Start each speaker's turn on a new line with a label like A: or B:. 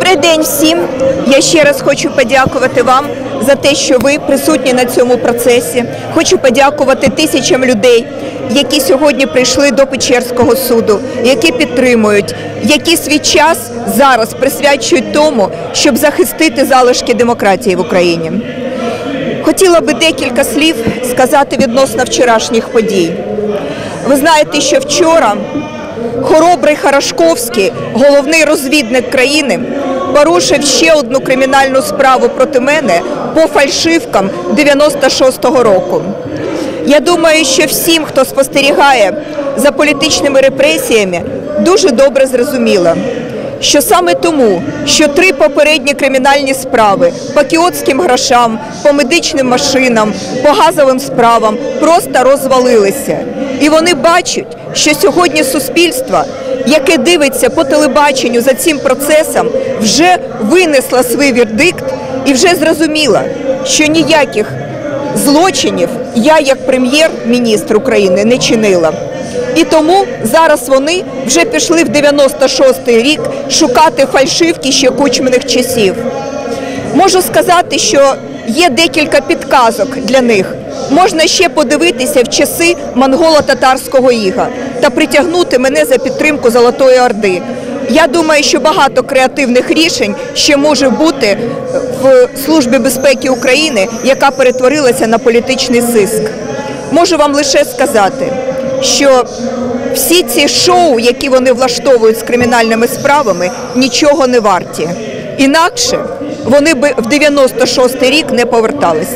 A: Добрий день всім. Я ще раз хочу подякувати вам за те, що ви присутні на цьому процесі. Хочу подякувати тисячам людей, які сьогодні прийшли до Печерського суду, які підтримують, які свій час зараз присвячують тому, щоб захистити залишки демократії в Україні. Хотіла би декілька слів сказати відносно вчорашніх подій. Ви знаєте, що вчора хоробрий Харашковський, головний розвідник країни, порушив ще одну кримінальну справу проти мене по фальшивкам 96-го року. Я думаю, що всім, хто спостерігає за політичними репресіями, дуже добре зрозуміло, що саме тому, що три попередні кримінальні справи по кіотським грошам, по медичним машинам, по газовим справам просто розвалилися. І вони бачать, що сьогодні суспільство, яке дивиться по телебаченню за цим процесом, вже винесло свій вердикт і вже зрозуміло, що ніяких злочинів я, як прем'єр-міністр України, не чинила. І тому зараз вони вже пішли в 96-й рік шукати фальшивки ще кучмених часів. Можу сказати, що є декілька підказок для них. Можна ще подивитися в часи монголо-татарського іга та притягнути мене за підтримку Золотої Орди. Я думаю, що багато креативних рішень ще може бути в Службі безпеки України, яка перетворилася на політичний сиск. Можу вам лише сказати, що всі ці шоу, які вони влаштовують з кримінальними справами, нічого не варті. Інакше вони би в 96-й рік не повертались.